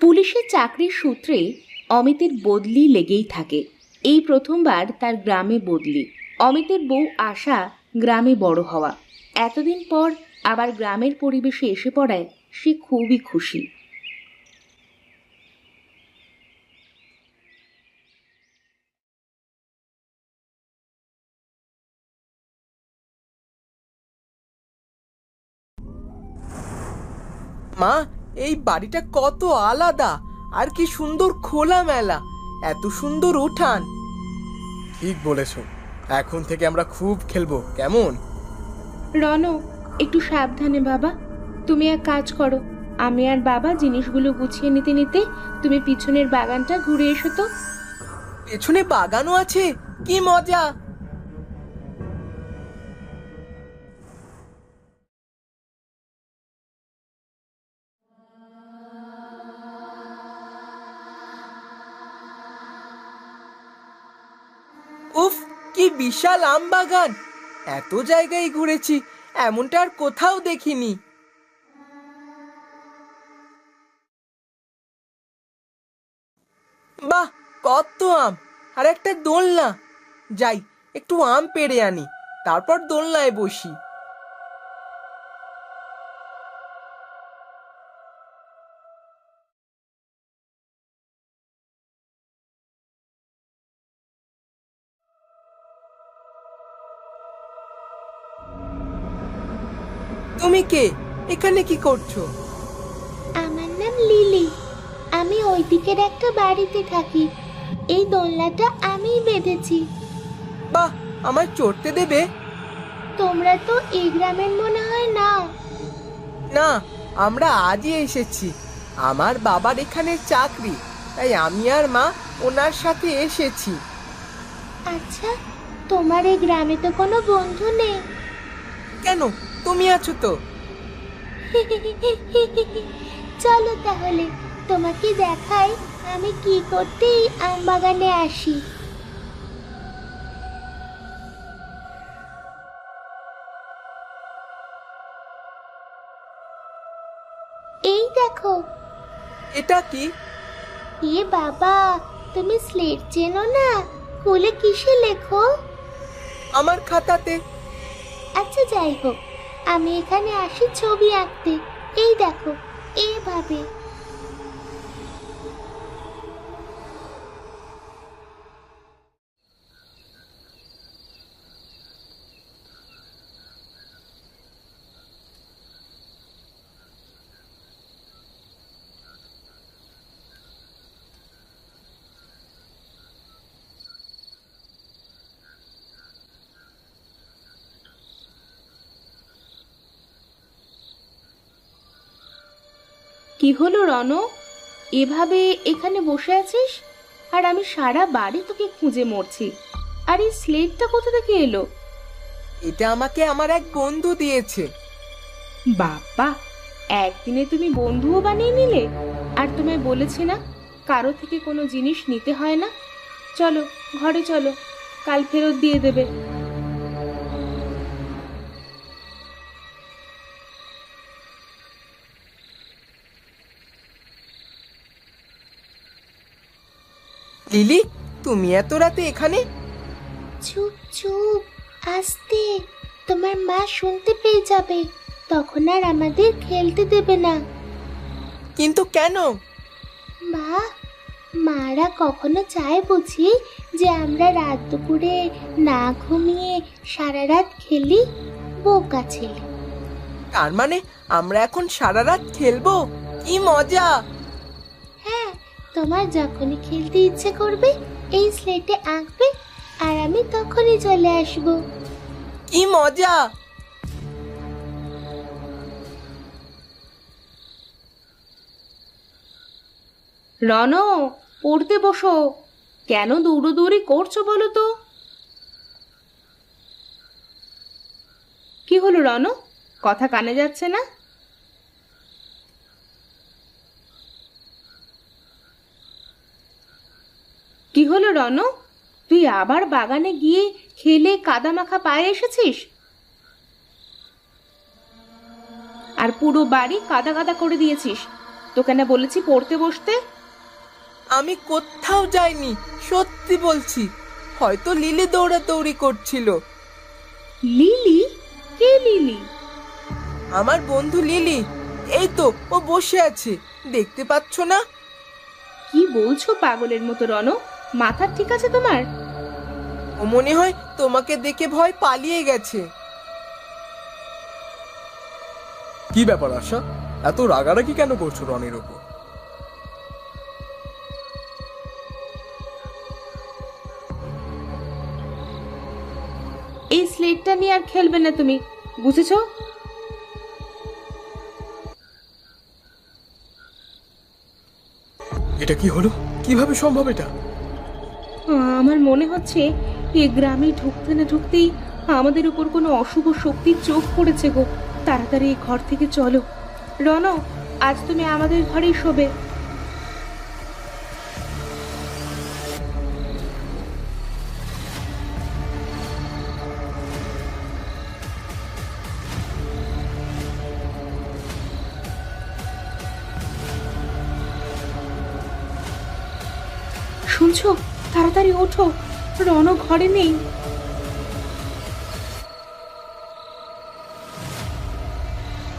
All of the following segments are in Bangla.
পুলিশের চাকরির সূত্রে অমিতের বদলি লেগেই থাকে। এই প্রথমবার তার গ্রামে বদলি। অমিতের বউ আশা গ্রামে বড় হওয়া। এতদিন পর আবার গ্রামের পরিবেশে এসে পড়ায় সে খুবই খুশি। মা এই বাড়িটা কত আলাদা আর কি সুন্দর খোলা মেলা এত সুন্দর উঠান। ঠিক বলেছ এখন থেকে আমরা খুব খেলব কেমন? রন একটু সাবধানে বাবা। তুমি এক কাজ করো আমি আর বাবা জিনিসগুলো গুছিয়ে নিতে নিতে তুমি পিছনের বাগানটা ঘুরে এসো তো। পেছনে বাগানও আছে? কি মজা! উফ, কি বিশাল আম বাগান। এত জায়গায় ঘুরেছি, এমনটা আর কোথাও দেখিনি। বাহ, কত আম। আর একটা দোলনা। যাই, একটু আম পেড়ে আনি, তারপর দোলনায় বসি। তুমি কে? এখানে কি করছ? আমার নাম লিলি। আমি ওই দিকের একটা বাড়িতে থাকি। এই দোলনাটা আমিই বেঁধেছি। বাহ আমার চড়তে দেবে? তোমরা তো এই গ্রামের মনে হয় না না আমরা আজই এসেছি। আমার বাবার এখানে চাকরি তাই আমি আর মা ওনার সাথে এসেছি। আচ্ছা তোমার এই গ্রামে তো কোনো বন্ধু নেই। কেন? তুমি আছো তো। চলো তাহলে তোমাকে দেখাই আমি কি করতেই আম বাগানে আসি। এই দেখো। এটা কি? এ বাবা তুমি স্লেট চেনো না? খুলে কিসে লেখো? আমার খাতাতে। আচ্ছা যাই হোক। আমি এখানে আসি ছবি আঁকতে। এই দেখো এইভাবে কি হলো রণ এভাবে এখানে বসে আছিস? আর আমি সারা বাড়ি তোকে খুঁজে মরছি। আর এই স্লেটটা কোথা থেকে এলো? এটা আমাকে আমার এক বন্ধু দিয়েছে। বাবা একদিনে তুমি বন্ধুও বানিয়ে নিলে? আর তোমায় বলেছি না কারও থেকে কোনো জিনিস নিতে হয় না? চলো ঘরে চলো কাল ফেরত দিয়ে দেবে। লিলি তুমি এত রাতে এখানে? চুপ চুপ আস্তে। তোমার মা শুনতে পেয়ে যাবে। তখন আর আমাদের খেলতে দেবে না। কিন্তু কেন? মা মারা কখনো চায় বুঝি যে আমরা রাত দুপুরে না ঘুমিয়ে সারা রাত খেলি? বোকা ছেলে। তার মানে আমরা এখন সারা রাত খেলব? কি মজা! তোমার যখনই খেলতে ইচ্ছে করবে এই স্লেটে আঁকবে আর আমি তখনই চলে আসব। কি মজা! রন পড়তে বসো। কেন দৌড়োদৌড়ি করছ বলো তো? কি হলো রন? কথা কানে যাচ্ছে না? কি হলো রন? তুই আবার বাগানে গিয়ে খেলে কাদা মাখা পায়ে এসেছিস? আর পুরো বাড়ি কাদা কাদা করে দিয়েছিস। তোকে না বলেছি পড়তে বসতে? আমি কোথাও যাইনি সত্যি বলছি। হয়তো লিলি দৌড়াদৌড়ি করছিল। লিলি? কে লিলি? আমার বন্ধু লিলি। এই তো ও বসে আছে। দেখতে পাচ্ছ না? কি বলছো পাগলের মতো রণ মাথা ঠিক আছে তোমার? ও মনে হয় তোমাকে দেখে ভয় পালিয়ে গেছে। কি ব্যাপার আশা? এত রাগারাগি কেন করছ রনির ওপর? এই স্লেটটা নিয়ে আর খেলবে না তুমি বুঝেছ? এটা কি হলো? কীভাবে সম্ভব এটা? আমার মনে হচ্ছে এ গ্রামে ঢুকতে না ঢুকতেই আমাদের উপর কোনো অশুভ শক্তির চোখ পড়েছে গো। তাড়াতাড়ি এই ঘর থেকে চলো। রণ আজ তুমি আমাদের ঘরেই শোবে। ওঠো রণ ঘরে নেই।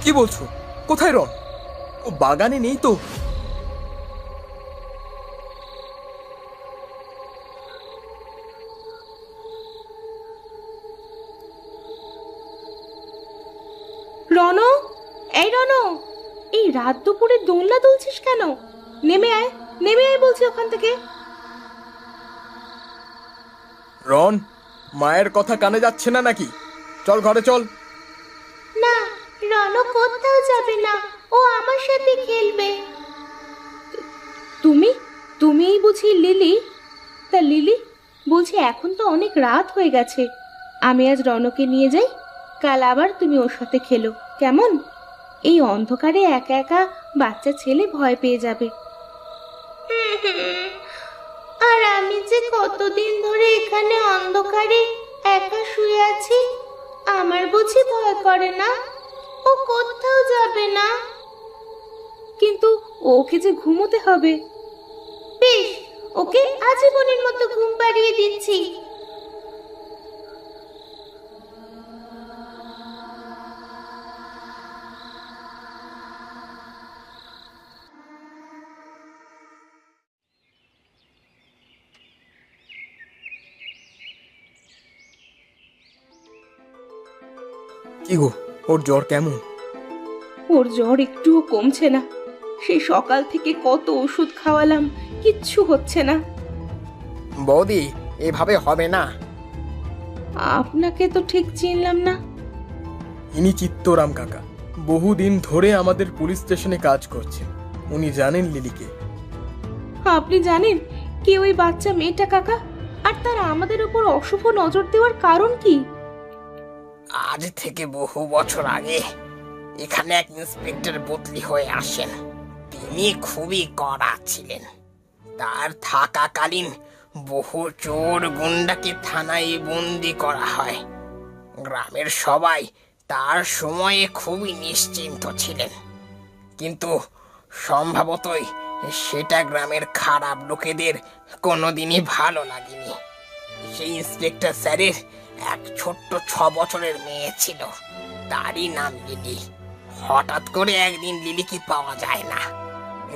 কি বলছো? কোথায় রন? ও বাগানে নেই তো? রণ এই রণ এই রাত দুপুরে দোলনা দুলছিস কেন? নেমে আয় নেমে আয় বলছি ওখান থেকে। রন মায়ের কথা কানে যাচ্ছে না নাকি? চল ঘরে চল। না রণ কোথাও যাবে না। ও আমার সাথে খেলবে। তুমি? তুমিই বুঝি লিলি? তা লিলি বলছি এখন তো অনেক রাত হয়ে গেছে। আমি আজ রণকে নিয়ে যাই কাল আবার তুমি ওর সাথে খেলো। কেমন? এই অন্ধকারে একা একা বাচ্চা ছেলে ভয় পেয়ে যাবে। যে কতদিন ধরে এখানে অন্ধকারে একা শুয়ে আছি? আমার বুঝি ভয় করে না? ও কোথাও যাবে না? কিন্তু ওকে যে ঘুমোতে হবে। বেশ, ওকে আজীবনের মতো ঘুম পাড়িয়ে দিচ্ছি। কি গো ওর জ্বর কেমন? ওর জ্বর একটুও কমছে না। সেই সকাল থেকে কত ওষুধ খাওয়ালাম কিচ্ছু হচ্ছে না। বৌদি এভাবে হবে না। আপনাকে তো ঠিক চিনলাম না। ইনি চিত্তরাম কাকা বহুদিন ধরে আমাদের পুলিশ স্টেশনে কাজ করছেন। উনি জানেন লিলিকে। আপনি জানেন কে ওই বাচ্চা মেয়েটা কাকা? আর তার আমাদের উপর অশুভ নজর দেওয়ার কারণ কি? আজ থেকে বহু বছর আগে এখানে এক ইন্সপেক্টর বদলি হয়ে আসেন। তিনি খুবই কড়া ছিলেন। তার থাকাকালীন বহু চোর গুন্ডাকে থানায় বন্দি করা হয়। গ্রামের সবাই তার সময়ে খুবই নিশ্চিন্ত ছিলেন। কিন্তু সম্ভবতই সেটা গ্রামের খারাপ লোকেদের কোনোদিনই ভালো লাগেনি। সেই ইন্সপেক্টর স্যারের এক ছোট্ট ছ বছরের মেয়ে ছিল। তারই নাম লিলি। হঠাৎ করে একদিন লিলিকে পাওয়া যায় না।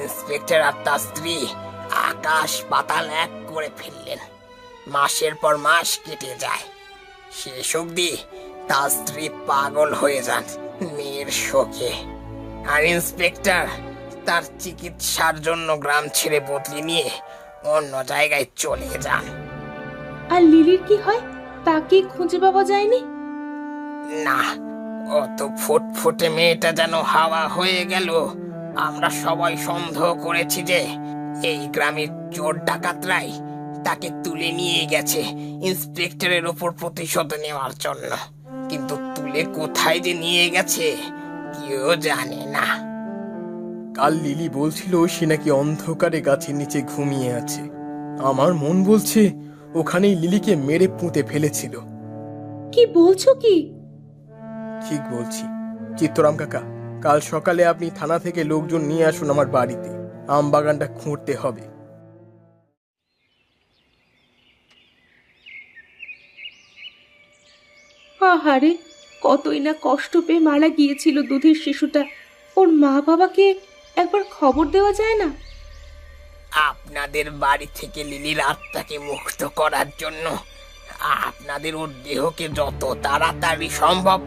ইন্সপেক্টর আর তার স্ত্রী আকাশ পাতাল এক করে ফেললেন। মাসের পর মাস কেটে যায়। শেষ অবধি তার স্ত্রী পাগল হয়ে যান মেয়ের শোকে। আর ইন্সপেক্টর তার চিকিৎসার জন্য গ্রাম ছেড়ে বদলি নিয়ে অন্য জায়গায় চলে যান। আর লিলির কি হয়? তাকে খুঁজে পাওয়া যায়নি? না অত ফুটফুটে মেয়েটা যেন হাওয়া হয়ে গেল। আমরা সবাই সন্দেহ করেছি যে এই গ্রামের চোর ডাকাতরাই তাকে তুলে নিয়ে গেছে ইন্সপেক্টরের ওপর প্রতিশোধ নেওয়ার জন্য। কিন্তু তুলে কোথায় যে নিয়ে গেছে কেউ জানে না। কাল লিলি বলছিল সে নাকি অন্ধকারে গাছের নিচে ঘুমিয়ে আছে। আমার মন বলছে ওখানেই লিলিকে মেরে পুঁতে ফেলেছিল। কি বলছো কি? ঠিক বলছি। চিত্তরাম কাকা কাল সকালে আপনি থানা থেকে লোকজন নিয়ে আসুন আমার বাড়িতে। আম বাগানটা খুঁড়তে হবে। আহারে কতই না কষ্ট পেয়ে মারা গিয়েছিল দুধের শিশুটা। ওর মা বাবাকে একবার খবর দেওয়া যায় না? আপনাদের বাড়ি থেকে লিলির আত্মাকে মুক্ত করার জন্য আপনাদের ওর দেহকে যত তাড়াতাড়ি সম্ভব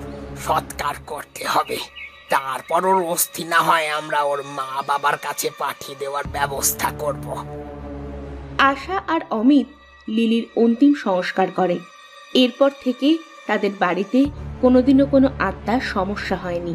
সৎকার করতে হবে। তারপর ওর অস্থি না হয় আমরা ওর মা বাবার কাছে পাঠিয়ে দেওয়ার ব্যবস্থা করব। আশা আর অমিত লিলির অন্তিম সংস্কার করে। এরপর থেকে তাদের বাড়িতে কোনোদিনও কোনো আত্মার সমস্যা হয়নি।